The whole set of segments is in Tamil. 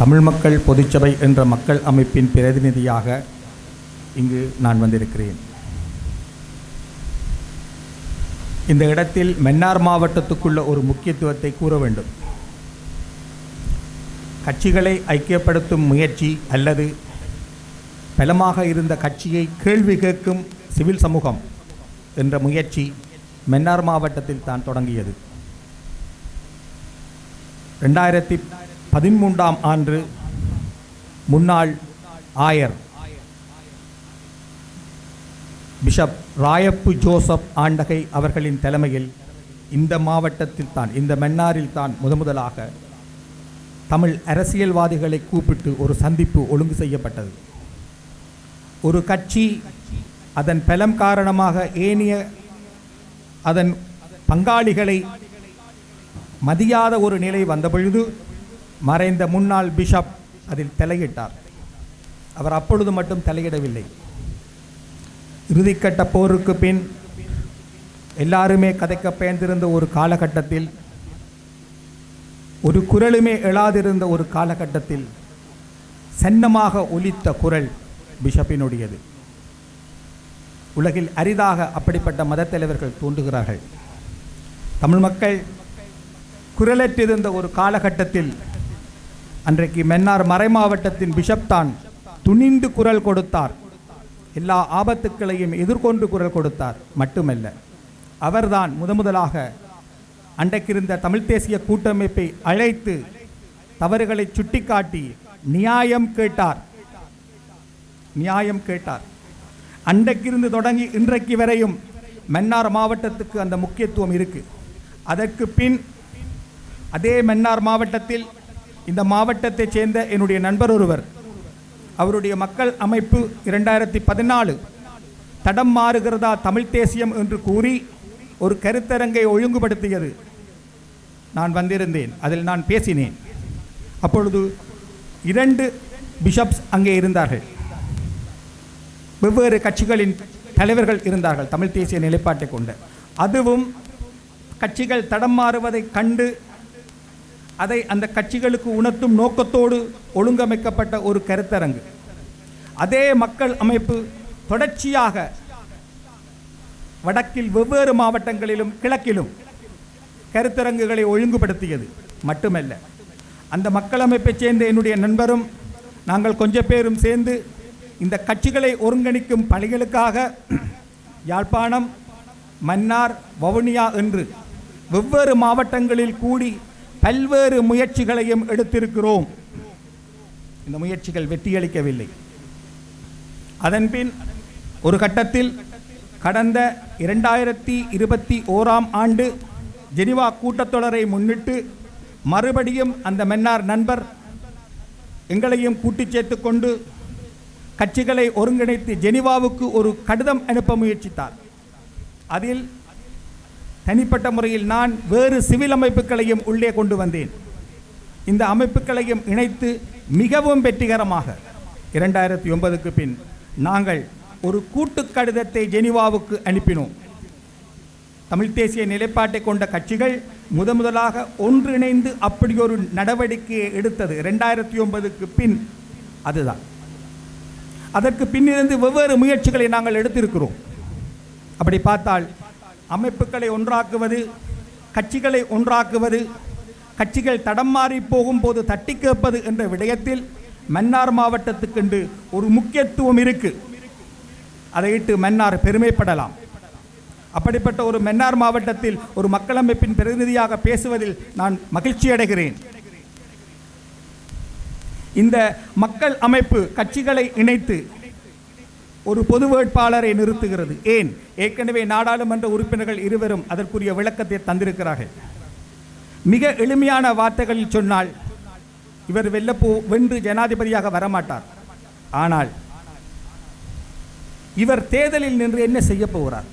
தமிழ் மக்கள் பொதுச்சபை என்ற மக்கள் அமைப்பின் பிரதிநிதியாக இங்கு நான் வந்திருக்கிறேன். இந்த இடத்தில் மன்னார் மாவட்டத்துக்குள்ள ஒரு முக்கியத்துவத்தை கூற வேண்டும். கட்சிகளை ஐக்கியப்படுத்தும் முயற்சி அல்லது பலமாக இருந்த கட்சியை கேள்வி கேட்கும் சிவில் சமூகம் என்ற முயற்சி மன்னார் மாவட்டத்தில் தான் தொடங்கியது. ரெண்டாயிரத்தி பதிமூன்றாம் ஆண்டு முன்னாள் ஆயர் பிஷப் ராயப்பு ஜோசப் ஆண்டகை அவர்களின் தலைமையில் இந்த மாவட்டத்தில் தான் இந்த மன்னாரில் தான் முதமுதலாக தமிழ் அரசியல்வாதிகளை கூப்பிட்டு ஒரு சந்திப்பு ஒழுங்கு செய்யப்பட்டது. ஒரு கட்சி அதன் பலம் காரணமாக ஏனைய அதன் பங்காளிகளை மதியாத ஒரு நிலை வந்தபொழுது மறைந்த முன்னாள் பிஷப் அதில் தலையிட்டார். அவர் அப்பொழுது மட்டும் தலையிடவில்லை. இறுதிக்கட்ட போருக்கு பின் எல்லாருமே கதைக்க பெயர்ந்திருந்த ஒரு காலகட்டத்தில் ஒரு குரலுமே எழாதிருந்த ஒரு காலகட்டத்தில் சன்னமாக ஒலித்த குரல் பிஷப்பினுடையது. உலகில் அரிதாக அப்படிப்பட்ட மதத் தலைவர்கள் தோன்றுகிறார்கள். தமிழ் மக்கள் குரலற்றிருந்த ஒரு காலகட்டத்தில் அன்றைக்கு மன்னார் மறைமாவட்டத்தின் பிஷப் தான் துணிந்து குரல் கொடுத்தார். எல்லா ஆபத்துக்களையும் எதிர்கொண்டு குரல் கொடுத்தார். மட்டுமல்ல அவர்தான் முதமுதலாக அன்றைக்கிருந்த தமிழ் தேசிய கூட்டமைப்பை அழைத்து தவறுகளை சுட்டிக்காட்டி நியாயம் கேட்டார். நியாயம் கேட்டார். அன்றைக்கிருந்து தொடங்கி இன்றைக்கு வரையும் மன்னார் மாவட்டத்துக்கு அந்த முக்கியத்துவம் இருக்கு. அதற்கு பின் அதே மன்னார் மாவட்டத்தில் இந்த மாவட்டத்தைச் சேர்ந்த என்னுடைய நண்பர் ஒருவர். அவருடைய மக்கள் அமைப்பு இரண்டாயிரத்தி பதினாலு தடம் மாறுகிறதா தமிழ் தேசியம் என்று கூறி ஒரு கருத்தரங்கை ஒழுங்குபடுத்தியது. நான் வந்திருந்தேன் அதில் நான் பேசினேன். அப்பொழுது இரண்டு பிஷப்ஸ் அங்கே இருந்தார்கள். வெவ்வேறு கட்சிகளின் தலைவர்கள் இருந்தார்கள் தமிழ் தேசிய நிலைப்பாட்டை கொண்ட. அதுவும் கட்சிகள் தடம் மாறுவதை கண்டு அதை அந்த கட்சிகளுக்கு உணர்த்தும் நோக்கத்தோடு ஒழுங்கமைக்கப்பட்ட ஒரு கருத்தரங்கு. அதே மக்கள் அமைப்பு தொடர்ச்சியாக வடக்கில் வெவ்வேறு மாவட்டங்களிலும் கிழக்கிலும் கருத்தரங்குகளை ஒழுங்குபடுத்தியது மட்டுமல்ல. அந்த மக்கள் அமைப்பைச் சேர்ந்த என்னுடைய நண்பரும் நாங்கள் கொஞ்ச பேரும் சேர்ந்து இந்த கட்சிகளை ஒருங்கிணைக்கும் பணிகளுக்காக யாழ்ப்பாணம் மன்னார் வவுனியா என்று வெவ்வேறு மாவட்டங்களில் கூடி பல்வேறு முயற்சிகளையும் எடுத்திருக்கிறோம். இந்த முயற்சிகள் வெற்றியளிக்கவில்லை. அதன்பின் ஒரு கட்டத்தில் கடந்த இரண்டாயிரத்தி இருபத்தி ஓராம் ஆண்டு ஜெனிவா கூட்டத்தொடரை முன்னிட்டு மறுபடியும் அந்த மன்னார் நண்பர் எங்களையும் கூட்டிச் சேர்த்து கொண்டு கட்சிகளை ஒருங்கிணைத்து ஜெனிவாவுக்கு ஒரு கடிதம் அனுப்ப முயற்சித்தார். அதில் தனிப்பட்ட முறையில் நான் வேறு சிவில் அமைப்புகளையும் உள்ளே கொண்டு வந்தேன். இந்த அமைப்புகளையும் இணைத்து மிகவும் வெற்றிகரமாக இரண்டாயிரத்தி ஒன்பதுக்கு பின் நாங்கள் ஒரு கூட்டு கடிதத்தை ஜெனிவாவுக்கு அனுப்பினோம். தமிழ் தேசிய நிலைப்பாட்டை கொண்ட கட்சிகள் முத முதலாக ஒன்றிணைந்து அப்படி ஒரு நடவடிக்கையை எடுத்தது ரெண்டாயிரத்தி ஒன்பதுக்கு பின் அதுதான். அதற்கு பின்னிருந்து வெவ்வேறு முயற்சிகளை நாங்கள் எடுத்திருக்கிறோம். அப்படி பார்த்தால் அமைப்புகளை ஒன்றாக்குவது கட்சிகளை ஒன்றாக்குவது கட்சிகள் தடம் மாறி போகும்போது தட்டி கேட்பது என்ற விடயத்தில் மன்னார் மாவட்டத்துக்கென்று ஒரு முக்கியத்துவம் இருக்கு. அதையிட்டு மன்னார் பெருமைப்படலாம். அப்படிப்பட்ட ஒரு மன்னார் மாவட்டத்தில் ஒரு மக்களமைப்பின் பிரதிநிதியாக பேசுவதில் நான் மகிழ்ச்சி அடைகிறேன். இந்த மக்கள் அமைப்பு கட்சிகளை இணைத்து ஒரு பொது வேட்பாளரை நிறுத்துகிறது. ஏன்? ஏற்கனவே நாடாளுமன்ற உறுப்பினர்கள் இருவரும் அதற்குரிய விளக்கத்தை தந்திருக்கிறார்கள். மிக எளிமையான வார்த்தைகளில் சொன்னால் இவர் வெல்லப்போ வென்று ஜனாதிபதியாக வரமாட்டார். ஆனால் இவர் தேர்தலில் நின்று என்ன செய்ய போகிறார்?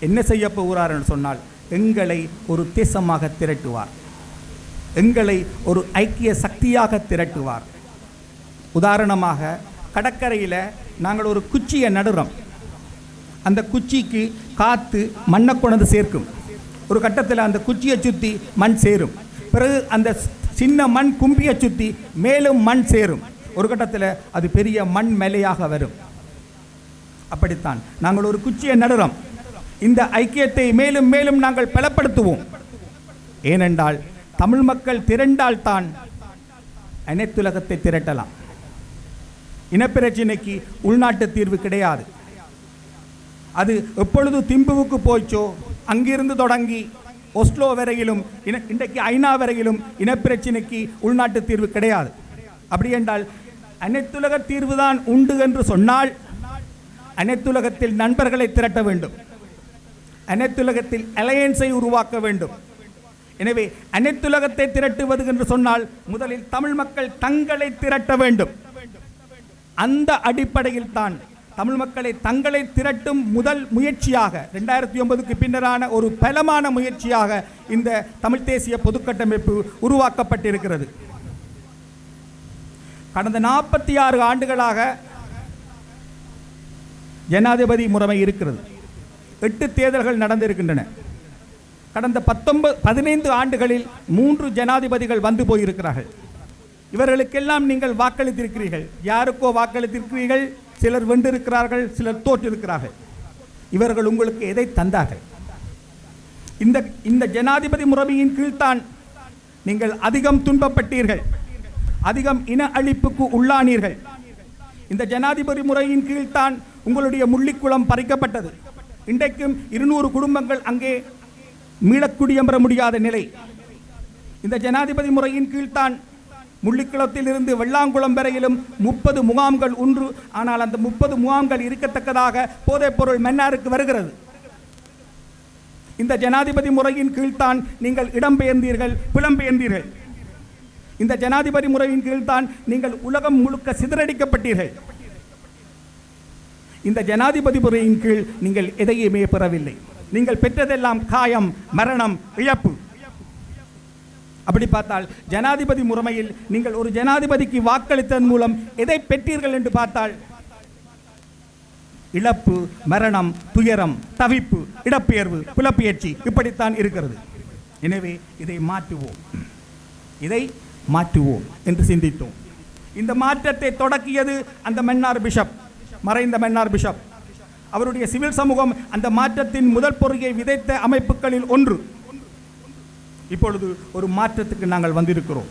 என்ன செய்ய போகிறார் என்று சொன்னால் எங்களை ஒரு தேசமாக திரட்டுவார். எங்களை ஒரு ஐக்கிய சக்தியாக திரட்டுவார். உதாரணமாக கடற்கரையில் நாங்கள் ஒரு குச்சியை நடுறோம். அந்த குச்சிக்கு காற்று மண்ணை கொண்டு சேர்க்கும். ஒரு கட்டத்தில் அந்த குச்சியை சுற்றி மண் சேரும். பிறகு அந்த சின்ன மண் கும்பியை சுற்றி மேலும் மண் சேரும். ஒரு கட்டத்தில் அது பெரிய மண் மேலையாக வரும். அப்படித்தான். நாங்கள் ஒரு குச்சியை நடுறோம். இந்த ஐக்கியத்தை மேலும் மேலும் நாங்கள் பலப்படுத்துவோம். ஏனென்றால் தமிழ் மக்கள் திரண்டால்தான் அனைத்துலகத்தை திரட்டலாம். இனப்பிரச்சினைக்கு உள்நாட்டு தீர்வு கிடையாது. அது எப்பொழுது திம்புவுக்கு போச்சோ அங்கிருந்து தொடங்கி ஒஸ்லோ வரையிலும் இன இன்றைக்கு ஐநா வரையிலும் இனப்பிரச்சினைக்கு உள்நாட்டு தீர்வு கிடையாது. அப்படி என்றால் அனைத்துலக தீர்வுதான் உண்டு என்று சொன்னால் அனைத்துலகத்தில் நண்பர்களை திரட்ட வேண்டும். அனைத்துலகத்தில் அலையன்ஸை உருவாக்க வேண்டும். எனவே அனைத்துலகத்தை திரட்டுவது என்று சொன்னால் முதலில் தமிழ் மக்கள் தங்களை திரட்ட வேண்டும். அந்த அடிப்படையில் தான் தமிழ் மக்களை தங்களை திரட்டும் முதல் முயற்சியாக ரெண்டாயிரத்தி ஒன்பதுக்கு பின்னரான ஒரு பலமான முயற்சியாக இந்த தமிழ் தேசிய பொதுக்கட்டமைப்பு உருவாக்கப்பட்டிருக்கிறது. கடந்த நாற்பத்தி ஆறு ஆண்டுகளாக ஜனாதிபதி முறைமை இருக்கிறது. எட்டு தேர்தல்கள் நடந்திருக்கின்றன. கடந்த பத்தொன்பது பதினைந்து ஆண்டுகளில் மூன்று ஜனாதிபதிகள் வந்து போயிருக்கிறார்கள். இவர்களுக்கெல்லாம் நீங்கள் வாக்களித்திருக்கிறீர்கள். யாருக்கோ வாக்களித்திருக்கிறீர்கள்? சிலர் வென்றிருக்கிறார்கள் சிலர் தோற்றிருக்கிறார்கள். இவர்கள் உங்களுக்கு எதை தந்தார்கள்? இந்த இந்த ஜனாதிபதி முறைமையின் கீழ்தான் நீங்கள் அதிகம் துன்பப்பட்டீர்கள். அதிகம் இன அழிப்புக்கு உள்ளானீர்கள். இந்த ஜனாதிபதி முறையின் கீழ்தான் உங்களுடைய முள்ளிக்குளம் பறிக்கப்பட்டது. இன்றைக்கும் இருநூறு குடும்பங்கள் அங்கே மீளக்குடியம்பெற முடியாத நிலை. இந்த ஜனாதிபதி முறையின் கீழ்தான் முள்ளிக்குளத்தில் இருந்து வெள்ளாங்குளம் வரையிலும் முப்பது முகாம்கள் ஒன்று ஆனால் அந்த முப்பது முகாம்கள் இருக்கத்தக்கதாக போதைப்பொருள் மன்னாருக்கு வருகிறது. இந்த ஜனாதிபதி முறையின் கீழ்தான் நீங்கள் இடம்பெயர்ந்தீர்கள் புலம்பெயர்ந்தீர்கள் இந்த ஜனாதிபதி முறையின் கீழ்தான் நீங்கள் உலகம் முழுக்க சிதறடிக்கப்பட்டீர்கள். இந்த ஜனாதிபதி முறையின் கீழ் நீங்கள் எதையுமே பெறவில்லை. நீங்கள் பெற்றதெல்லாம் காயம் மரணம் இழப்பு. அப்படி பார்த்தால் ஜனாதிபதி முறைமையில் நீங்கள் ஒரு ஜனாதிபதிக்கு வாக்களித்ததன் மூலம் எதை பெற்றீர்கள் என்று பார்த்தால் இழப்பு மரணம் துயரம் தவிப்பு இடப்பெயர்வு புலப்பெயர்ச்சி இப்படித்தான் இருக்கிறது. எனவே இதை மாற்றுவோம். இதை மாற்றுவோம் என்று சிந்தித்தோம். இந்த மாற்றத்தை தொடக்கியது அந்த மன்னார் பிஷப் மறைந்த மன்னார் பிஷப். அவருடைய சிவில் சமூகம் அந்த மாற்றத்தின் முதல் பொருகை விதைத்த அமைப்புகளில் ஒன்று. இப்பொழுது ஒரு மாற்றத்துக்கு நாங்கள் வந்திருக்கிறோம்.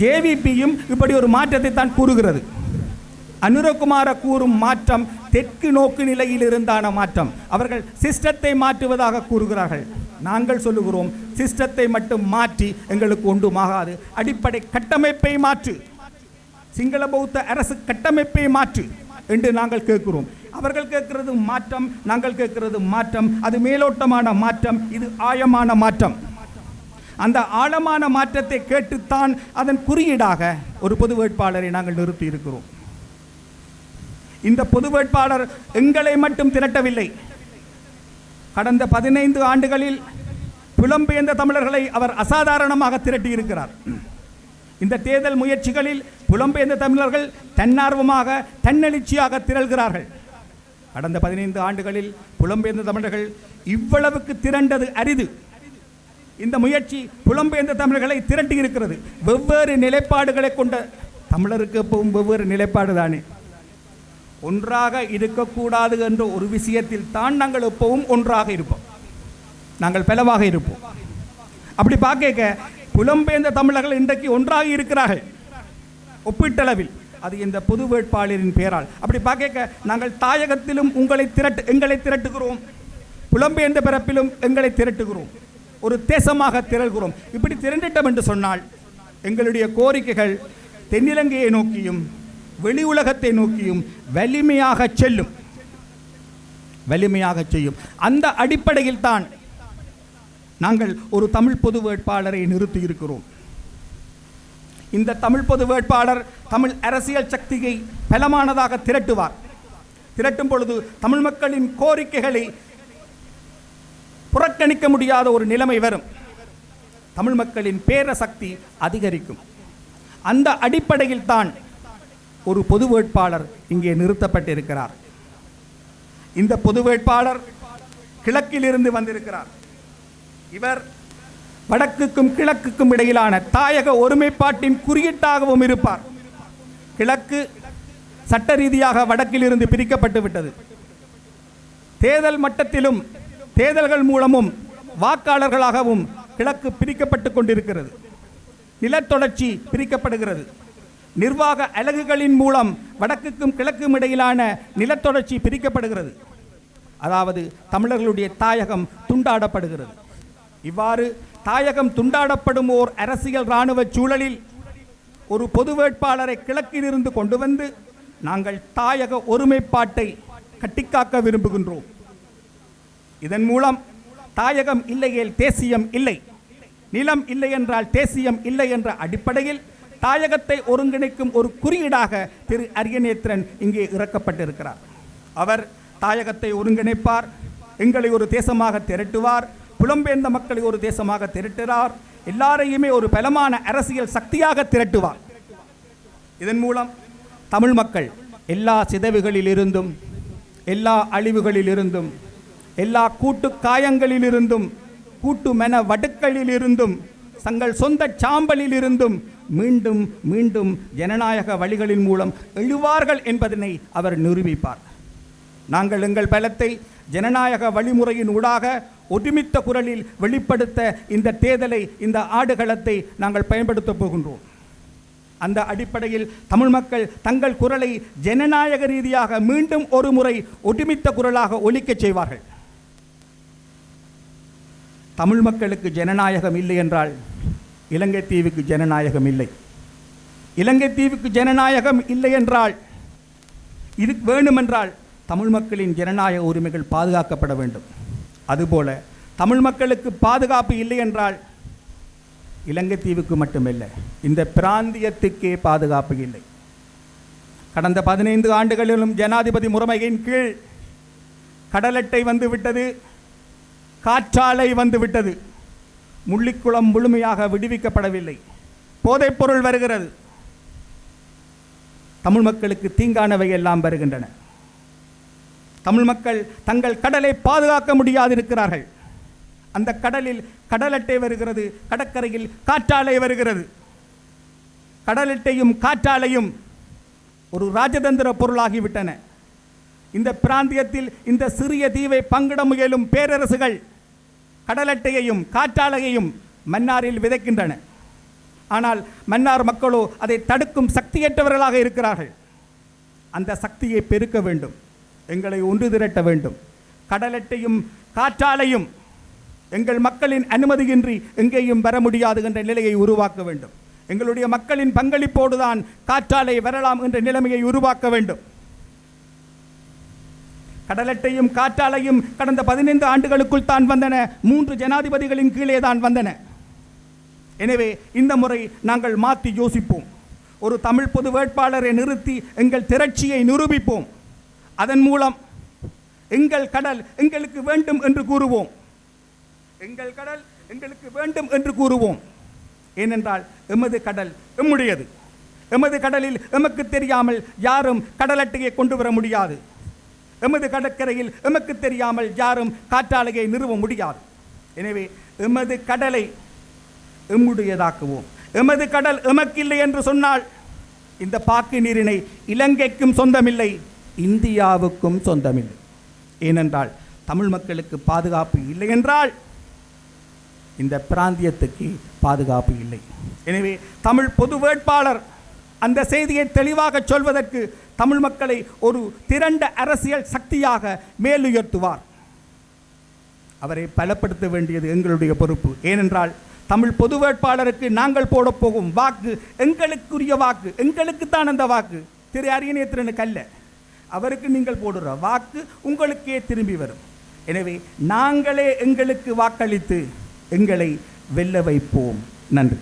ஜேவிபியும் இப்படி ஒரு மாற்றத்தை தான் கூறுகிறது. அனுரகுமார கூறும் மாற்றம் தெற்கு நோக்கு நிலையில் இருந்தான மாற்றம். அவர்கள் சிஸ்டத்தை மாற்றுவதாக கூறுகிறார்கள். நாங்கள் சொல்லுகிறோம் சிஸ்டத்தை மட்டும் மாற்றி எங்களுக்கு ஒன்றுமாகாது. அடிப்படை கட்டமைப்பை மாற்று. சிங்கள பௌத்த அரசு கட்டமைப்பை மாற்று என்று நாங்கள் கேட்கிறோம். அவர்கள் கேட்கிறது மாற்றம் நாங்கள் கேட்கிறது மாற்றம். அது மேலோட்டமான மாற்றம் இது ஆழமான மாற்றம். அந்த ஆழமான மாற்றத்தை கேட்டுத்தான் அதன் குறியீடாக ஒரு பொது வேட்பாளரை நாங்கள் நிறுத்தி இருக்கிறோம் இந்த பொது வேட்பாளர் எங்களை மட்டும் திரட்டவில்லை. கடந்த பதினைந்து ஆண்டுகளில் புலம்பெயர்ந்த தமிழர்களை அவர் அசாதாரணமாக திரட்டியிருக்கிறார். இந்த தேர்தல் முயற்சிகளில் புலம்பெயர்ந்த தமிழர்கள் தன்னார்வமாக தன்னெழுச்சியாக திரள்கிறார்கள். கடந்த பதினைந்து ஆண்டுகளில் புலம்பெயர்ந்த தமிழர்கள் இவ்வளவுக்கு திரண்டது அரிது. இந்த முயற்சி புலம்பெயர்ந்த தமிழர்களை திரட்டி இருக்கிறது. வெவ்வேறு நிலைப்பாடுகளை கொண்ட தமிழருக்கு எப்பவும் வெவ்வேறு நிலைப்பாடு தானே. ஒன்றாக இருக்கக்கூடாது என்ற ஒரு விஷயத்தில் தான் நாங்கள் எப்பவும் ஒன்றாக இருப்போம். நாங்கள் பலவாக இருப்போம். அப்படி பார்க்க புலம்பெயர்ந்த தமிழர்கள் இன்றைக்கு ஒன்றாக இருக்கிறார்கள். ஒப்பீட்டளவில். அது இந்த பொது வேட்பாளரின் பெயரால் அப்படி பார்க்க நாங்கள் தாயகத்திலும் உங்களை திரட்டு எங்களை திரட்டுகிறோம். புலம்பெயர்ந்த பிறப்பிலும் எங்களை திரட்டுகிறோம். ஒரு தேசமாக திரள்கிறோம். இப்படி திரண்டிட்டோம் என்று சொன்னால் எங்களுடைய கோரிக்கைகள் தென்னிலங்கையை நோக்கியும் வெளி உலகத்தை நோக்கியும் வலிமையாக செல்லும். வலிமையாக செய்யும். அந்த அடிப்படையில் தான் நாங்கள் ஒரு தமிழ் பொது வேட்பாளரை நிறுத்தி இருக்கிறோம் இந்த தமிழ் பொது வேட்பாளர் தமிழ் அரசியல் சக்தியை பலமானதாக திரட்டுவார். திரட்டும் பொழுது தமிழ் மக்களின் கோரிக்கைகளை புறக்கணிக்க முடியாத ஒரு நிலைமை வரும். தமிழ் மக்களின் பேர சக்தி அதிகரிக்கும். அந்த அடிப்படையில் தான் ஒரு பொது வேட்பாளர் இங்கே நிறுத்தப்பட்டிருக்கிறார். இந்த பொது வேட்பாளர் கிழக்கிலிருந்து வந்திருக்கிறார். இவர் வடக்குக்கும் கிழக்குக்கும் இடையிலான தாயக ஒருமைப்பாட்டின் குறியீட்டாகவும் இருப்பார். கிழக்கு சட்ட ரீதியாக வடக்கிலிருந்து பிரிக்கப்பட்டு விட்டது. தேர்தல் மட்டத்திலும் தேர்தல்கள் மூலமும் வாக்காளர்களாகவும் கிழக்கு பிரிக்கப்பட்டு கொண்டிருக்கிறது. நிலத்தொடர்ச்சி பிரிக்கப்படுகிறது. நிர்வாக அலகுகளின் மூலம் வடக்குக்கும் கிழக்கும் இடையிலான நிலத்தொடர்ச்சி பிரிக்கப்படுகிறது. அதாவது தமிழர்களுடைய தாயகம் துண்டாடப்படுகிறது. இவ்வாறு தாயகம் துண்டாடப்படும் ஓர் அரசியல் இராணுவ சூழலில் ஒரு பொது வேட்பாளரை கிழக்கிலிருந்து கொண்டு வந்து நாங்கள் தாயக ஒருமைப்பாட்டை கட்டிக்காக்க விரும்புகின்றோம். இதன் மூலம் தாயகம் இல்லையேல் தேசியம் இல்லை. நிலம் இல்லை என்றால் தேசியம் இல்லை என்ற அடிப்படையில் தாயகத்தை ஒருங்கிணைக்கும் ஒரு குறியீடாக திரு அரியநேத்திரன் இங்கே இறக்கப்பட்டிருக்கிறார். அவர் தாயகத்தை ஒருங்கிணைப்பார் எங்களை ஒரு தேசமாக திரட்டுவார் புலம்பெயர்ந்த மக்களை ஒரு தேசமாக திரட்டுகிறார். எல்லாரையுமே ஒரு பலமான அரசியல் சக்தியாக திரட்டுவார். இதன் மூலம் தமிழ் மக்கள் எல்லா சிதைவுகளிலிருந்தும் எல்லா அழிவுகளிலிருந்தும் எல்லா கூட்டு காயங்களிலிருந்தும் கூட்டு மென வடுக்களிலிருந்தும் தங்கள் சொந்த சாம்பலிலிருந்தும் மீண்டும் மீண்டும் ஜனநாயக வழிகளின் மூலம் எழுவார்கள் என்பதனை அவர் நிரூபிப்பார். நாங்கள் எங்கள் பலத்தை ஜனநாயக வழிமுறையின் ஊடாக ஒட்டுமித்த குரலில் வெளிப்படுத்த இந்த தேர்தலை இந்த ஆடுகளத்தை நாங்கள் பயன்படுத்தப் போகின்றோம். அந்த அடிப்படையில் தமிழ் மக்கள் தங்கள் குரலை ஜனநாயக ரீதியாக மீண்டும் ஒரு முறை ஒட்டுமித்த குரலாக ஒலிக்கச் செய்வார்கள். தமிழ் மக்களுக்கு ஜனநாயகம் இல்லை என்றால் இலங்கை தீவுக்கு ஜனநாயகம் இல்லை. இலங்கை தீவுக்கு ஜனநாயகம் இல்லை என்றால் இது வேணுமென்றால் தமிழ் மக்களின் ஜனநாயக உரிமைகள் பாதுகாக்கப்பட வேண்டும். அதுபோல தமிழ் மக்களுக்கு பாதுகாப்பு இல்லை என்றால் இலங்கை தீவுக்கு மட்டுமில்லை இந்த பிராந்தியத்துக்கே பாதுகாப்பு இல்லை. கடந்த பதினைந்து ஆண்டுகளிலும் ஜனாதிபதி முறைமையின் கீழ் கடலட்டை வந்து விட்டது காற்றாலை வந்து விட்டது முள்ளிக்குளம் முழுமையாக விடுவிக்கப்படவில்லை. போதைப்பொருள் வருகிறது. தமிழ் மக்களுக்கு தீங்கானவை எல்லாம் வருகின்றன. தமிழ் மக்கள் தங்கள் கடலை பாதுகாக்க முடியாது இருக்கிறார்கள் அந்த கடலில் கடலட்டை வருகிறது கடற்கரையில் காற்றாலை வருகிறது. கடலட்டையும் காற்றாலையும் ஒரு ராஜதந்திர பொருளாகிவிட்டன. இந்த பிராந்தியத்தில் இந்த சிறிய தீவை பங்கிட முயலும் பேரரசுகள் கடலட்டையையும் காற்றாலையையும் மன்னாரில் விதைக்கின்றன. ஆனால் மன்னார் மக்களோ அதை தடுக்கும் சக்தியற்றவர்களாக இருக்கிறார்கள். அந்த சக்தியை பெருக்க வேண்டும். எங்களை ஒன்று திரட்ட வேண்டும். கடலட்டையும் காற்றாலையும் எங்கள் மக்களின் அனுமதியின்றி எங்கேயும் வர முடியாது என்ற நிலையை உருவாக்க வேண்டும். எங்களுடைய மக்களின் பங்களிப்போடு தான் காற்றாலை வரலாம் என்ற நிலைமையை உருவாக்க வேண்டும். கடலட்டையும் காற்றாலையும் கடந்த பதினைந்து ஆண்டுகளுக்குள் தான் வந்தன. மூன்று ஜனாதிபதிகளின் கீழே தான் வந்தன. எனவே இந்த முறை நாங்கள் மாற்றி யோசிப்போம். ஒரு தமிழ் பொது வேட்பாளரை நிறுத்தி எங்கள் திரட்சியை நிரூபிப்போம். அதன் மூலம் எங்கள் கடல் எங்களுக்கு வேண்டும் என்று கூறுவோம். எங்கள் கடல் எங்களுக்கு வேண்டும் என்று கூறுவோம். ஏனென்றால் எமது கடல் எம்முடையது. எமது கடலில் எமக்கு தெரியாமல் யாரும் கடலட்டையை கொண்டு வர முடியாது. எமது கடற்கரையில் எமக்கு தெரியாமல் யாரும் காற்றாலையை நிறுவ முடியாது. எனவே எமது கடலை எம்முடையதாக்குவோம். எமது கடல் எமக்கில்லை என்று சொன்னால் இந்த பாக்கு நீரினை இலங்கைக்கும் சொந்தமில்லை. இந்தியாவுக்கும் சொந்தமில்லை. ஏனென்றால் தமிழ் மக்களுக்கு பாதுகாப்பு இல்லை என்றால் இந்த பிராந்தியத்துக்கு பாதுகாப்பு இல்லை. எனவே தமிழ் பொது வேட்பாளர் அந்த செய்தியை தெளிவாக சொல்வதற்கு தமிழ் மக்களை ஒரு திரண்ட அரசியல் சக்தியாக மேலுயர்த்துவார். அவரை பலப்படுத்த வேண்டியது எங்களுடைய பொறுப்பு. ஏனென்றால் தமிழ் பொது வேட்பாளருக்கு நாங்கள் போடப் போகும் வாக்கு எங்களுக்குரிய வாக்கு எங்களுக்குத்தான் அந்த வாக்கு. திரு அரியநேத்திரனுக்கு அல்ல. அவருக்கு நீங்கள் போடுற வாக்கு உங்களுக்கே திரும்பி வரும். எனவே நாங்களே எங்களுக்கு வாக்களித்து எங்களை வெல்ல வைப்போம். நன்றி.